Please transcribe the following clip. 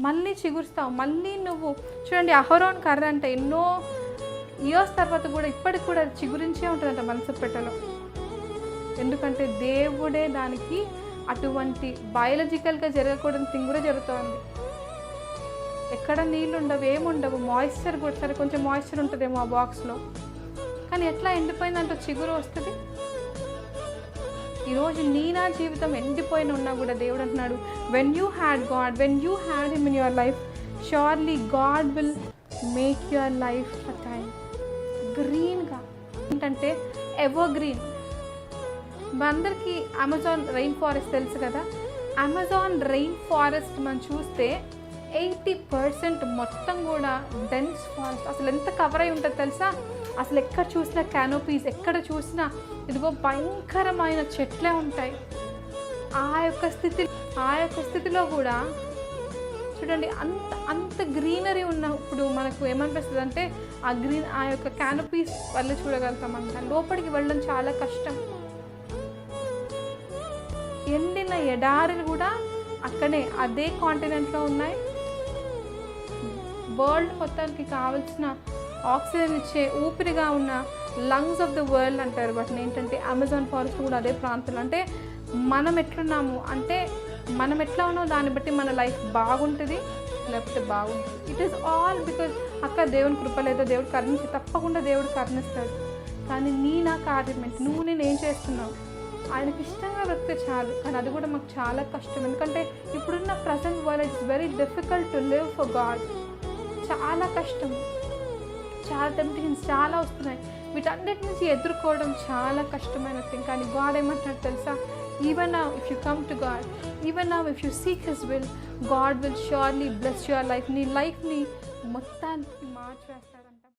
మళ్ళీ చిగురుస్తావు మళ్ళీ నువ్వు చూడండి అహరోన్ కర్ర అంటే ఎన్నో ఇయర్స్ తర్వాత కూడా ఇప్పటికి కూడా అది చిగురించే ఉంటుందంట మనసు పెట్టలో. ఎందుకంటే దేవుడే దానికి అటువంటి బయాలజికల్గా జరగకూడని థింగ్ కూడా జరుగుతోంది. ఎక్కడ నీళ్ళు ఉండవు ఏముండవు మాయిశ్చర్ కూడా సరే కొంచెం మాయిశ్చర్ ఉంటుందేమో ఆ బాక్స్లో కానీ ఎట్లా ఎండిపోయిందంటే చిగురు వస్తుంది? ఈరోజు నీ నా జీవితం ఎండిపోయిన ఉన్నా కూడా దేవుడు అంటున్నాడు when you had God when you had him in your life surely God will make your life time గ్రీన్గా ఏంటంటే ఎవర్ గ్రీన్ మనందరికీ అమెజాన్ రెయిన్ ఫారెస్ట్ తెలుసు కదా? అమెజాన్ రెయిన్ ఫారెస్ట్ మనం చూస్తే ఎయిటీ పర్సెంట్ మొత్తం కూడా డెన్స్ ఫారెస్ట్ అసలు ఎంత కవర్ అయి ఉంటుంది తెలుసా? అసలు ఎక్కడ చూసినా క్యానోపీస్ ఎక్కడ చూసినా ఇదిగో భయంకరమైన చెట్లే ఉంటాయి. ఆ యొక్క స్థితి ఆ యొక్క స్థితిలో కూడా చూడండి అంత అంత గ్రీనరీ ఉన్నప్పుడు మనకు ఏమనిపిస్తుంది అంటే ఆ గ్రీన్ ఆ యొక్క క్యానపీస్ వల్ల చూడగలుగుతాం లోపలికి వెళ్ళడం చాలా కష్టం. ఎండిన ఎడారులు కూడా అక్కడే అదే కాంటినెంట్లో ఉన్నాయి. వరల్డ్ మొత్తానికి కావాల్సిన ఆక్సిజన్ ఇచ్చే ఊపిరిగా ఉన్న లంగ్స్ ఆఫ్ ద వరల్డ్ అంటారు. వాటిని ఏంటంటే అమెజాన్ ఫారెస్ట్ కూడా అదే ప్రాంతంలో. అంటే మనం ఎట్లున్నాము? అంటే మనం ఎట్లా ఉన్నామో దాన్ని బట్టి మన లైఫ్ బాగుంటుంది లేకపోతే బాగుంటుంది ఇట్ ఈస్ ఆల్ బికాజ్ అక్క దేవుని కృప లేదా దేవుడు కరుణించి తప్పకుండా దేవుడు కరుణిస్తాడు. కానీ నీ నా కార్యం ఏంటి నువ్వు నేను ఏం చేస్తున్నావు? ఆయనకి ఇష్టంగా బ్రతికే చాలు. కానీ అది కూడా మాకు చాలా కష్టం. ఎందుకంటే ఇప్పుడున్న present world it's very difficult to live for God చాలా కష్టం. చాలా టెంప్టేషన్స్ చాలా వస్తున్నాయి. వీటన్నిటి నుంచి ఎదుర్కోవడం చాలా కష్టమైన థింగ్ కానీ గాడ్ ఏమంటున్నాడు తెలుసా? Even now if you come to God even now if you seek his will God will surely bless your life నీ లైఫ్ని మొత్తానికి మార్చేస్తాను